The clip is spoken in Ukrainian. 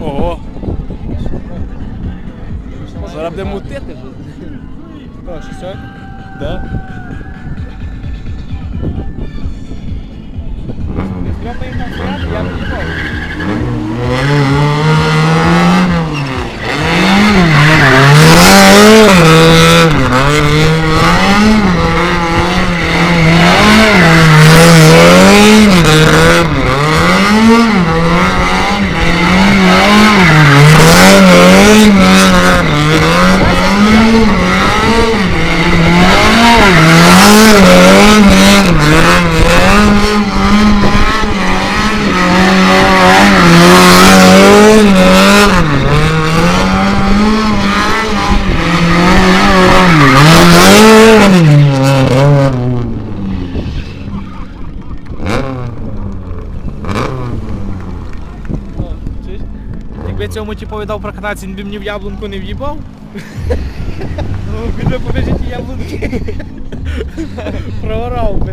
Ого. Зараз будемо мутити. Так, що все? Да? Шльопаємо на заряд, я не ніколи. Якби цьому типові про прокататися, він би мені в яблунку не в'їбав. Ну, він побіжить яблунки. Проорав би.